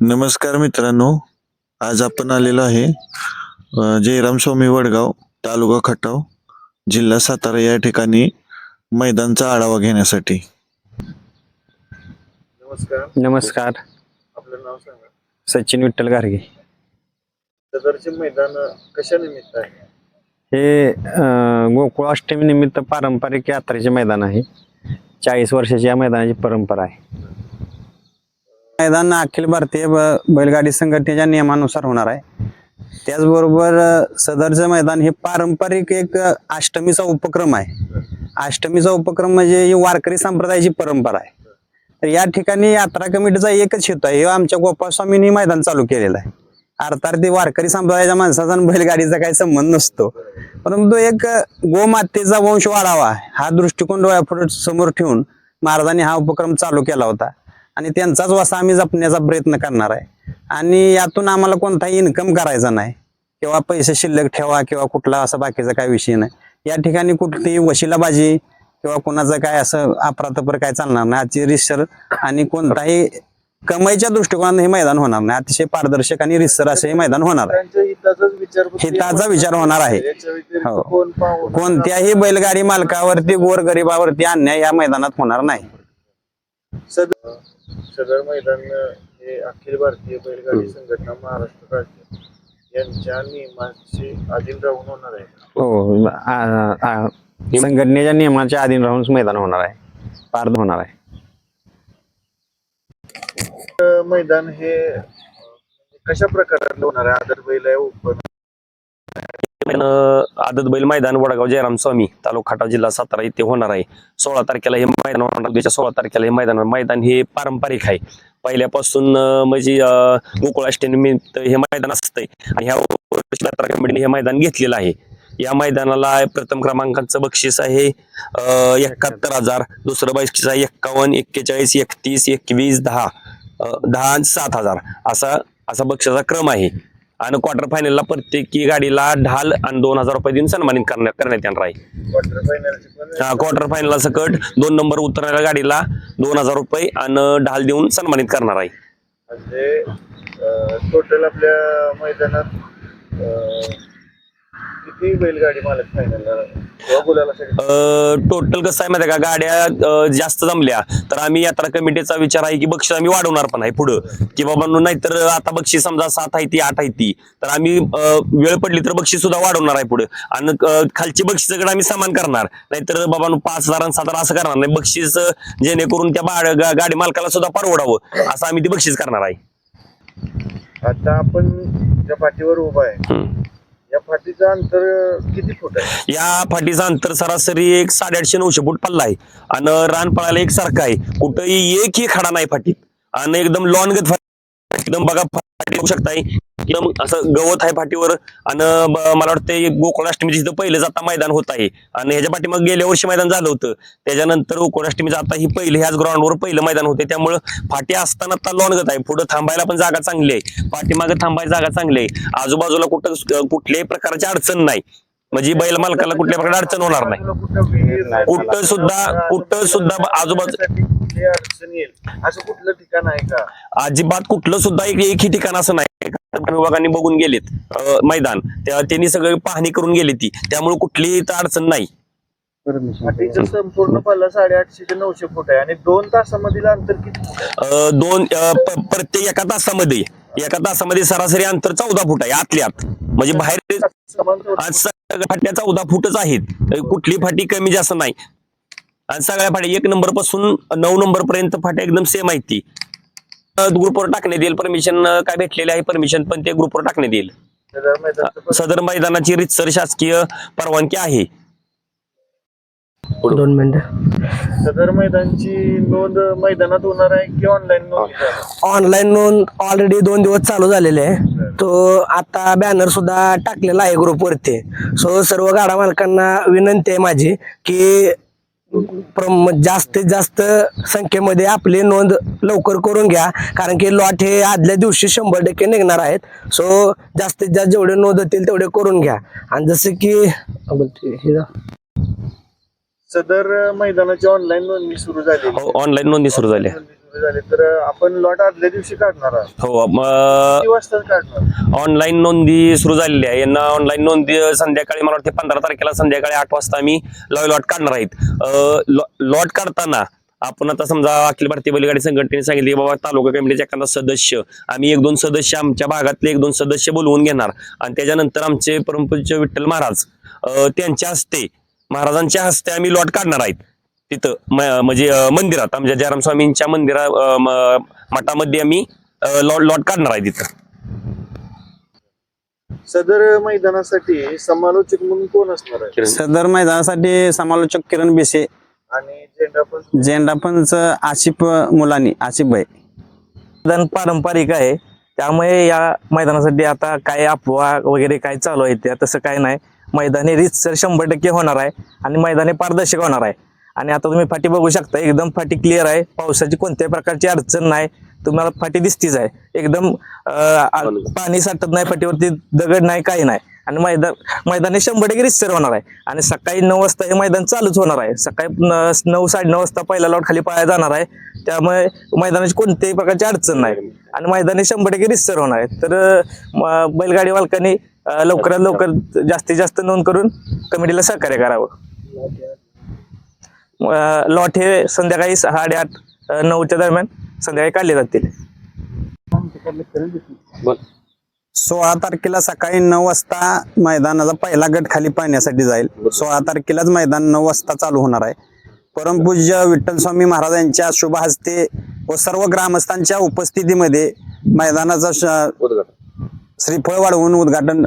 नमस्कार मित्रांनो आज आपण आलेलो आहे जयराम स्वामी वडगाव तालुका खटाव जिल्हा सातारा या ठिकाणी मैदानचा आढावा घेण्यासाठी. नमस्कार. नमस्कार. आपलं नाव सांगा. सचिन विठ्ठल गारगे सदरचे मैदान कशा निमित्त आहे? हे अं, गोकुळ अष्टमी निमित्त पारंपरिक यात्रेचे मैदान आहे. चाळीस वर्षाची या मैदानाची परंपरा आहे. मैदान अखिल भारतीय बैलगाडी संघटनेच्या नियमानुसार होणार आहे. त्याचबरोबर सदरचं मैदान हे पारंपरिक एक अष्टमीचा उपक्रम आहे. अष्टमीचा उपक्रम म्हणजे ही वारकरी संप्रदायाची परंपरा आहे. तर या ठिकाणी यात्रा कमिटीचा एकच हेतू आहे. हे आमच्या गोपाळस्वामींनी मैदान चालू केलेलं आहे. अर्थात ते वारकरी संप्रदायाच्या माणसाचा आणि बैलगाडीचा काही संबंध नसतो. परंतु एक गोमातेचा वंश वाढावा हा दृष्टिकोन डोळ्यापुढे समोर ठेवून महाराजांनी हा उपक्रम चालू केला होता. आणि त्यांचाच वसा आम्ही जपण्याचा प्रयत्न करणार आहे. आणि यातून आम्हाला कोणताही इन्कम करायचा नाही. किंवा पैसे शिल्लक ठेवा किंवा कुठला असा बाकीचा काही विषय नाही. या ठिकाणी कुठलीही वशिलाबाजी किंवा कोणाचं काय असं अफरातफर काय चालणार नाही. आजची रिसर आणि कोणताही कमाईच्या दृष्टिकोनाने हे मैदान होणार नाही. अतिशय पारदर्शक आणि रिसर असं हे मैदान होणार आहे. हिताचा विचार होणार आहे. हो. कोणत्याही बैलगाडी मालकावरती गोरगरिबावरती अन्याय या मैदानात होणार नाही. सदर सदर मैदान हे अखिल भारतीय बैलगाडी संघटना महाराष्ट्र राज्य यांच्या नियमांशी अधीन राहून होणार आहे. हो आ- आ- संघटनेच्या नियमाच्या अधीन राहून मैदान होणार आहे. पारद होणार आहे. तर मैदान हे अं, कशा प्रकारात होणार आहे? आदर बैल आहे ओपन आदत बैल मैदान वडगाव जयराम स्वामी तालुका खटाव जिल्हा सातारा इथे होणार आहे. सोळा तारखेला हे मैदान होणार उद्याच्या सोळा तारखेला हे मैदान मैदान हे पारंपरिक आहे. पहिल्यापासून म्हणजे अं, गोकुळाष्टमीनिमित्त हे मैदान असतंय. आणि ह्या कमिटीने हे मैदान घेतलेलं आहे. या मैदानाला प्रथम क्रमांकाचं बक्षीस आहे एकाहत्तर हजार. दुसरं बक्षीस आहे एक्कावन्न एक्केचाळीस एकतीस एकवीस दहा. दहा आणि सात हजार. असा असा बक्षिसाचा क्रम आहे. आणि क्वार्टर फायनलला प्रत्येकी गाडीला ढाल आणि दोन हजार रुपये देऊन सन्मानित करण्यात करण्यात येणार आहे. क्वार्टर फायनलला सकट दोन नंबर उतरणाऱ्या गाडीला दोन हजार रुपये आणि ढाल देऊन सन्मानित करणार आहे. म्हणजे टोटल आपल्या मैदानात किती बैलगाडी मालक फायनल टोटल कसं आहे माहिती का? गाड्या जास्त जमल्या. तर आम्ही यात्रा कमिटीचा विचार आहे की बक्षीस आम्ही वाढवणार पण आहे पुढं. की बाबा नाहीतर आता बक्षीस समजा सात आहे ती आठ आहे ती. तर आम्ही वेळ पडली तर बक्षीस सुद्धा वाढवणार आहे पुढे. आणि खालची बक्षिसाकडे आम्ही समान करणार. नाहीतर बाबा पाच हजार आणि सात हजार असं करणार नाही. बक्षीस जेणेकरून त्या गाडी मालकाला सुद्धा परवडावं. असं आम्ही ती बक्षीस करणार आहे. आता आपण ज्या पाठीवर उभा आहे फाटीचं अंतर किती फूट आहे? या फाटीचं अंतर सरासरी एक साडेआठशे नऊशे फूट पल्ला आहे आणि रान पळायला एक सारखं आहे. कुठंही एकही खडा नाही फाटीत. आणि एकदम लॉनगत फाटी एकदम बघा बघू शकताय. एकदम असं गवत आहे फाटीवर आणि मला वाटतं गोकुळाष्टमीची जिथं पहिलं जाता मैदान होत आहे. आणि ह्याच्या पाठीमाग गेल्या वर्षी मैदान झालं होतं. त्याच्यानंतर गोकुळाष्टमी जाता ही पहिलं ह्याच ग्राउंडवर पहिलं मैदान होते त्यामुळे फाटी असताना आता लॉनगत आहे. पुढे थांबायला पण जागा चांगली आहे. पाठीमागे थांबायला जागा चांगली आहे. आजूबाजूला कुठं कुठल्याही प्रकारची अडचण नाही. म्हणजे बैल मालकाला कुठल्या प्रकारची अडचण होणार नाही. कुठं सुद्धा कुठं सुद्धा आजूबाजू कुठली अडचण येईल. असं कुठलं ठिकाण आहे का? अजिबात कुठलं सुद्धा एक एकही ठिकाण असं नाही विभागाने बघून गेलेत मैदान. त्या- त्यांनी सगळी पाहणी करून गेली ती. त्यामुळे कुठलीही इथं अडचण नाही. संपूर्ण पल्ला साडेआठशे ते नऊशे फूट आहे. आणि दोन तासामधील अंतर किती दोन प्रत्येक एका तासामध्ये एका तासामध्ये सरासरी अंतर चौदा फूट आहे आतल्यात. म्हणजे बाहेर फाट्या चौदा फुटच आहेत. कुठली फाटी कमी जास्त नाही. आणि सगळ्या फाट्या एक नंबरपासून नऊ नंबर पर्यंत फाट्या एकदम सेम आहेत ती. ग्रुपवर टाकण्यात येईल. परमिशन काय भेटलेले आहे? परमिशन पण ते ग्रुपवर टाकण्यात येईल. सदर मैदानाचं रितसर शासकीय परवानगी आहे. दोन मिनिटं. सदर मैदानची नोंद मैदानात होणार आहे की ऑनलाईन नोंद? ऑनलाईन नोंद ऑलरेडी दोन दिवस चालू झालेले आहे. तो आता बॅनर सुद्धा टाकलेला आहे ग्रुपवरती सो सर्व गाडा मालकांना विनंती आहे माझी की प्रम जास्तीत जास्त संख्येमध्ये आपली नोंद लवकर करून घ्या. कारण की लॉट हे आदल्या दिवशी शंभर टक्के निघणार आहेत. सो जास्तीत जास्त जेवढे नोंद होतील तेवढे करून घ्या. आणि जसं की हे. सदर मैदानाची ऑनलाईन नोंदणी सुरू झाली. ऑनलाईन नोंदणी सुरू झाली. झाले तर आपण लॉट आदल्या दिवशी काढणार आहात. हो वाजता काढणार ऑनलाईन नोंदी सुरू झालेली आहे. यांना ऑनलाईन नोंदी संध्याकाळी मला वाटते पंधरा तारखेला संध्याकाळी आठ वाजता आम्ही लॉय लॉट काढणार आहेत. लॉट काढताना आपण आता समजा अखिल भारतीय बैलगाडी संघटनेने सांगितले की बाबा तालुका कमिटीचा एखादा सदस्य आम्ही एक दोन सदस्य आमच्या भागातले एक दोन सदस्य बोलवून घेणार. आणि त्याच्यानंतर आमचे परमपूज्य विठ्ठल महाराज अं, त्यांच्या हस्ते महाराजांच्या हस्ते आम्ही लॉट काढणार आहेत. तिथं म- म्हणजे मंदिरात आमच्या जयराम स्वामींच्या मंदिरा मठामध्ये आम्ही लॉट लॉट काढणार आहे तिथं. सदर मैदानासाठी समालोचक म्हणून कोण असणार आहे? सदर मैदानासाठी समालोचक किरण बिसे. आणि झेंडा पण? झेंडापंच आशिफ मुलानी आशिफ भाई. मैदान पारंपरिक आहे. त्यामुळे या मैदानासाठी आता काय अफवा वगैरे काय चालू आहे त्या तसं काय नाही. मैदान हे रीतसर शंभर टक्के होणार आहे आणि मैदान हे पारदर्शक होणार आहे. आणि आता तुम्ही फाटी बघू शकता एकदम फाटी क्लिअर आहे. पावसाची कोणत्याही प्रकारची अडचण नाही. तुम्हाला फाटी दिसतीच आहे. एकदम पाणी. साठत नाही फाटीवरती दगड नाही काही नाही. आणि मैदान मैदान हे शंभर टक्के रितसर होणार आहे. आणि सकाळी नऊ वाजता हे मैदान चालूच होणार आहे. सकाळी नऊ साडेनऊ वाजता पहिला लॉट खाली पाया जाणार आहे. त्यामुळे मैदानाची कोणत्याही प्रकारची अडचण नाही. आणि मैदान हे शंभर टक्के रितसर होणार आहे. तर बैलगाडी मालकांनी लवकरात लवकर जास्तीत जास्त नोंद करून कमिटीला सहकार्य करावं. लॉट हे संध्याकाळी साडेआठ नऊच्या दरम्यान संध्याकाळी काढले जातील. सोळा तारखेला सकाळी नऊ वाजता मैदानाचा पहिला गट खाली पाहण्यासाठी जाईल. सोळा तारखेलाच मैदान नऊ वाजता चालू होणार आहे. परमपूज्य विठ्ठल स्वामी महाराज यांच्या शुभ हस्ते व सर्व ग्रामस्थांच्या उपस्थितीमध्ये मैदानाचा श्रीफळ वाढवून उद्घाटन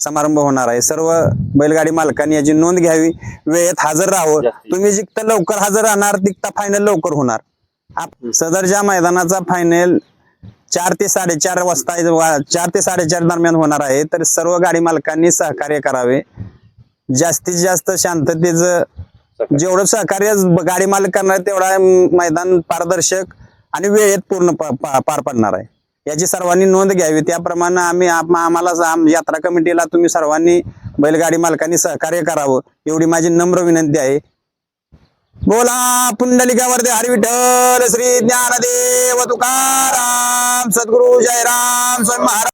समारंभ होणार आहे. सर्व बैलगाडी मालकांनी याची नोंद घ्यावी. वेळेत हजर राहावं. तुम्ही जितकं लवकर हजर राहणार तितका फायनल लवकर होणार. सदरच्या मैदानाचा फायनल चार ते साडेचार वाजता चार ते साडेचार दरम्यान होणार आहे. तर सर्व गाडी मालकांनी सहकार्य करावे. जास्तीत जास्त शांततेचं जेवढं सहकार्य गाडी मालक करणार तेवढा मैदान पारदर्शक आणि वेळेत पूर्ण प- पा- पार पडणार आहे. याची सर्वांनी नोंद घ्यावी. त्याप्रमाणे आम्ही आम्हाला यात्रा कमिटीला तुम्ही सर्वांनी बैलगाडी मालकांनी सहकार्य करावं एवढी माझी नम्र विनंती आहे. बोला पुंडलिकावरती हरी विठ्ठल श्री ज्ञानदेव तुकाराम सद्गुरु जयराम स्वामी महाराज.